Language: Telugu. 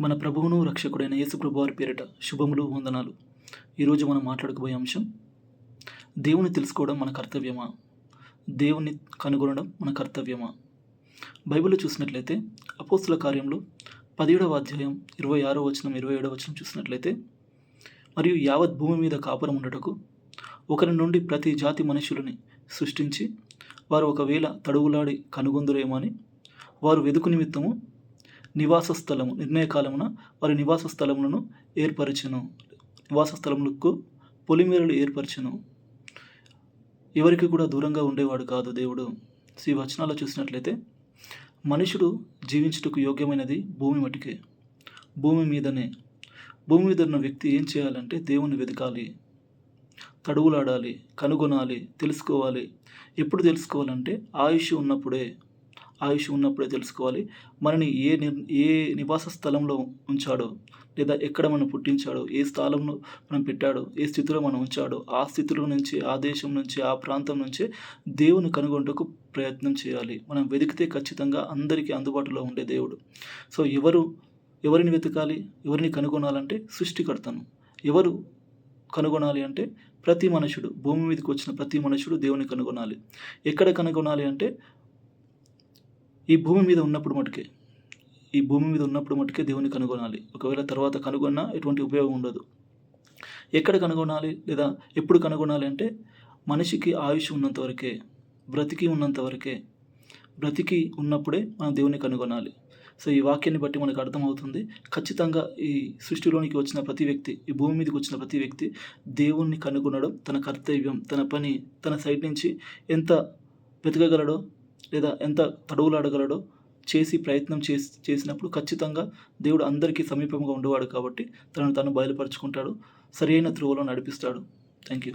మన ప్రభువును రక్షకుడైన యేసుప్రభు వారి పేరిట శుభములు వందనాలు. ఈరోజు మనం మాట్లాడుకోబోయే అంశం దేవుని తెలుసుకోవడం మన కర్తవ్యమా? దేవుని కనుగొనడం మన కర్తవ్యమా? బైబిల్లో చూసినట్లయితే అపోస్తుల కార్యంలో పదిహేడవ అధ్యాయం ఇరవై ఆరో వచనం ఇరవై ఏడవ వచనం చూసినట్లయితే మరియు యావత్ భూమి మీద కాపురం ఉండటకు ఒకరి నుండి ప్రతి జాతి మనుషులని సృష్టించి వారు ఒకవేళ తడువులాడి కనుగొందురేమో అని వారు వెదుకు నిమిత్తము నివాస స్థలము నిర్ణయకాలమున వారి నివాస స్థలములను ఏర్పరచెను. నివాస స్థలములకు పొలిమేరలు ఏర్పరచెను. ఎవరికి కూడా దూరంగా ఉండేవాడు కాదు దేవుడు. శ్రీ వచనాలు చూసినట్లయితే మనుషుడు జీవించుటకు యోగ్యమైనది భూమి మటుకే భూమి మీదనే. భూమి మీద ఉన్న వ్యక్తి ఏం చేయాలంటే దేవుని వెతకాలి తడువులాడాలి కనుగొనాలి తెలుసుకోవాలి. ఎప్పుడు తెలుసుకోవాలంటే ఆయుష్ ఉన్నప్పుడే ఆయుష్ ఉన్నప్పుడే తెలుసుకోవాలి. మనని ఏ ఏ నివాస స్థలంలో ఉంచాడో లేదా ఎక్కడ మనం పుట్టించాడో ఏ స్థలంలో మనం పెట్టాడో ఏ స్థితిలో మనం ఉంచాడో ఆ స్థితిలో నుంచి ఆ దేశం నుంచి ఆ ప్రాంతం నుంచి దేవుని కనుగొంటకు ప్రయత్నం చేయాలి. మనం వెతికితే ఖచ్చితంగా అందరికీ అందుబాటులో ఉండే దేవుడు. సో ఎవరు ఎవరిని వెతకాలి ఎవరిని కనుగొనాలంటే సృష్టికర్తను. ఎవరు కనుగొనాలి అంటే ప్రతి మనుషుడు భూమి మీదకి వచ్చిన ప్రతి మనుషుడు దేవుని కనుగొనాలి. ఎక్కడ కనుగొనాలి అంటే ఈ భూమి మీద ఉన్నప్పుడు మటుకే ఈ భూమి మీద ఉన్నప్పుడు మటుకే దేవుని కనుగొనాలి. ఒకవేళ తర్వాత కనుగొన్నా ఎటువంటి ఉపయోగం ఉండదు. ఎక్కడ కనుగొనాలి లేదా ఎప్పుడు కనుగొనాలి అంటే మనిషికి ఆయుష్ ఉన్నంత వరకే బ్రతికి ఉన్నంత వరకే బ్రతికి ఉన్నప్పుడే మనం దేవుని కనుగొనాలి. సో ఈ వాక్యాన్ని బట్టి మనకు అర్థమవుతుంది ఖచ్చితంగా ఈ సృష్టిలోనికి వచ్చిన ప్రతి వ్యక్తి ఈ భూమి మీదకి వచ్చిన ప్రతి వ్యక్తి దేవుణ్ణి కనుగొనడం తన కర్తవ్యం తన పని తన సైడ్ నుంచి ఎంత వెతకగలడో లేదా ఎంత తడువులాడగలడో చేసి ప్రయత్నం చేసి చేసినప్పుడు ఖచ్చితంగా దేవుడు అందరికీ సమీపంగా ఉండేవాడు కాబట్టి తనను తను బయలుపరుచుకుంటాడు. సరైన త్రువలో నడిపిస్తాడు. Thank you